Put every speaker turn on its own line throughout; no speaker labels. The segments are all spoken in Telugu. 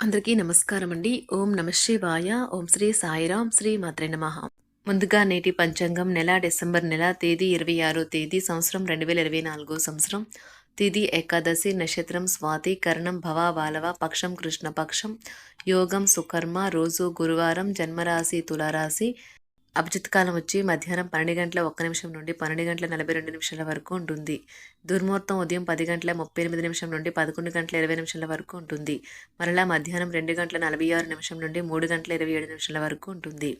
అందరికీ నమస్కారం అండి ఓం నమ శివాయ. ఓం శ్రీ సాయిరాం. శ్రీ మాత్రే నమ. ముందుగా నేటి పంచాంగం నెల డిసెంబర్ నెల తేదీ ఇరవై ఆరో తేదీ సంవత్సరం రెండు వేల ఇరవై నాలుగో సంవత్సరం. తిథి ఏకాదశి నక్షత్రం స్వాతి కర్ణం భవ బాలవ పక్షం కృష్ణపక్షం యోగం సుకర్మ రోజు గురువారం జన్మరాశి తులారాశి. అభిజిత్ కాలం వచ్చి మధ్యాహ్నం పన్నెండు గంటల ఒక్క నిమిషం నుండి పన్నెండు గంటల నలభై రెండు నిమిషాల వరకు ఉంటుంది. దుర్ముహూర్తం ఉదయం పది గంటల ముప్పై ఎనిమిది నిమిషం నుండి పదకొండు గంటల ఇరవై నిమిషాల వరకు ఉంటుంది. మరలా మధ్యాహ్నం రెండు గంటల నలభై ఆరు నిమిషం నుండి మూడు గంటల ఇరవై ఏడు నిమిషాల వరకు ఉంటుంది.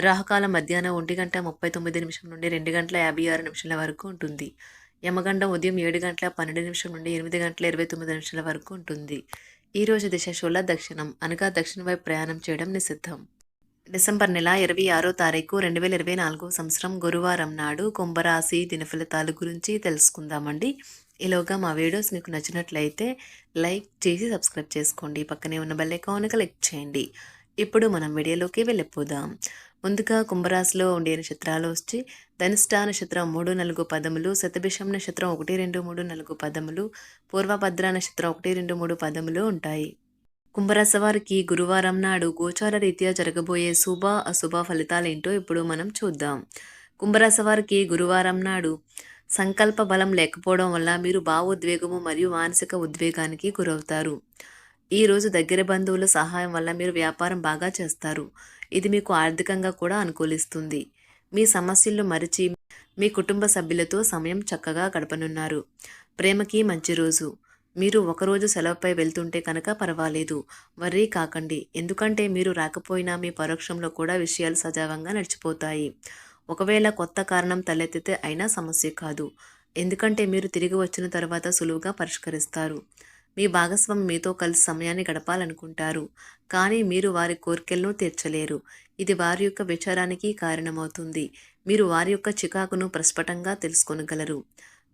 రాహుకాలం మధ్యాహ్నం ఒంటి గంట ముప్పై తొమ్మిది నిమిషం నుండి రెండు గంటల యాభై ఆరు నిమిషాల వరకు ఉంటుంది. యమగండం ఉదయం ఏడు గంటల పన్నెండు నిమిషం నుండి ఎనిమిది గంటల ఇరవై తొమ్మిది నిమిషాల వరకు ఉంటుంది. ఈ రోజు దిశ శూల దక్షిణం. అనగా దక్షిణ వైపు ప్రయాణం చేయడం నిషిద్ధం. డిసెంబర్ నెల ఇరవై ఆరో తారీఖు రెండు వేల ఇరవై నాలుగో సంవత్సరం గురువారం నాడు కుంభరాశి దినఫలితాల గురించి తెలుసుకుందామండి. ఈలోగా మా వీడియోస్ మీకు నచ్చినట్లయితే లైక్ చేసి సబ్స్క్రైబ్ చేసుకోండి. పక్కనే ఉన్న బెల్ ఐకాన్ క్లిక్ చేయండి. ఇప్పుడు మనం వీడియోలోకి వెళ్ళిపోదాం. ముందుగా కుంభరాశిలో ఉండే నక్షత్రాలు వచ్చి ధనిష్టా నక్షత్రం మూడు నాలుగు పదములు శతభిషం నక్షత్రం ఒకటి రెండు మూడు నాలుగు పదములు పూర్వభద్ర నక్షత్రం ఒకటి రెండు మూడు పదములు ఉంటాయి. కుంభరాశి వారికి గురువారం నాడు గోచార రీత్యా జరగబోయే శుభ అశుభ ఫలితాలేంటో ఇప్పుడు మనం చూద్దాం. కుంభరాశి వారికి గురువారం నాడు సంకల్ప బలం లేకపోవడం వల్ల మీరు భావోద్వేగము మరియు మానసిక ఉద్వేగానికి గురవుతారు. ఈరోజు దగ్గర బంధువుల సహాయం వల్ల మీరు వ్యాపారం బాగా చేస్తారు. ఇది మీకు ఆర్థికంగా కూడా అనుకూలిస్తుంది. మీ సమస్యలు మరిచి మీ కుటుంబ సభ్యులతో సమయం చక్కగా గడపనున్నారు. ప్రేమకి మంచి రోజు. మీరు ఒకరోజు సెలవుపై వెళ్తుంటే కనుక పర్వాలేదు. వర్రీ కాకండి. ఎందుకంటే మీరు రాకపోయినా మీ పరోక్షంలో కూడా విషయాలు సజావంగా నడిచిపోతాయి. ఒకవేళ కొత్త కారణం తలెత్తితే అయినా సమస్య కాదు. ఎందుకంటే మీరు తిరిగి వచ్చిన తర్వాత సులువుగా పరిష్కరిస్తారు. మీ భాగస్వామి మీతో కలిసి సమయాన్ని గడపాలనుకుంటారు. కానీ మీరు వారి కోరికలను తీర్చలేరు. ఇది వారి యొక్క విచారానికి కారణమవుతుంది. మీరు వారి యొక్క చికాకును ప్రస్ఫుటంగా తెలుసుకొనగలరు.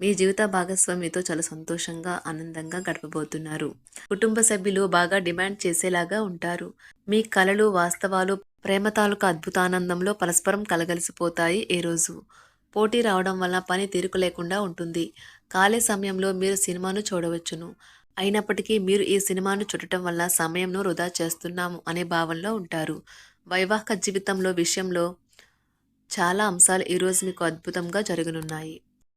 మీ జీవిత భాగస్వామితో చాలా సంతోషంగా ఆనందంగా గడపబోతున్నారు. కుటుంబ సభ్యులు బాగా డిమాండ్ చేసేలాగా ఉంటారు. మీ కళలు వాస్తవాలు ప్రేమ తాలూకు అద్భుతానందంలో పరస్పరం కలగలిసిపోతాయి ఏ రోజు. పోటీ రావడం వల్ల పని తీరుకు లేకుండా ఉంటుంది. ఖాళీ సమయంలో మీరు సినిమాను చూడవచ్చును. అయినప్పటికీ మీరు ఈ సినిమాను చూడటం వల్ల సమయంను వృధా చేస్తున్నాము అనే భావనలో ఉంటారు. వైవాహిక జీవితంలో విషయంలో చాలా అంశాలు ఈరోజు మీకు అద్భుతంగా జరగనున్నాయి.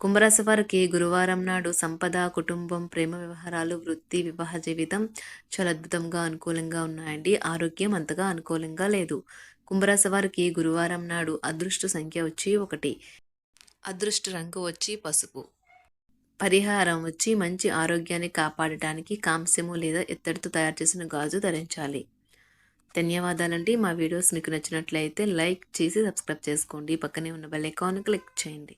కుంభరాశి వారికి గురువారం నాడు సంపద కుటుంబం ప్రేమ వ్యవహారాలు వృత్తి వివాహ జీవితం చాలా అద్భుతంగా అనుకూలంగా ఉన్నాయండి. ఆరోగ్యం అంతగా అనుకూలంగా లేదు. కుంభరాశి వారికి గురువారం నాడు అదృష్ట సంఖ్య వచ్చి ఒకటి. అదృష్ట రంగు వచ్చి పసుపు. పరిహారం వచ్చి మంచి ఆరోగ్యాన్ని కాపాడటానికి కాంస్యము లేదా ఇత్తడితో తయారు చేసిన గాజు ధరించాలి. ధన్యవాదాలండి. మా వీడియోస్ మీకు నచ్చినట్లయితే లైక్ చేసి సబ్స్క్రైబ్ చేసుకోండి. పక్కనే ఉన్న బెల్ ఐకాన్ క్లిక్ చేయండి.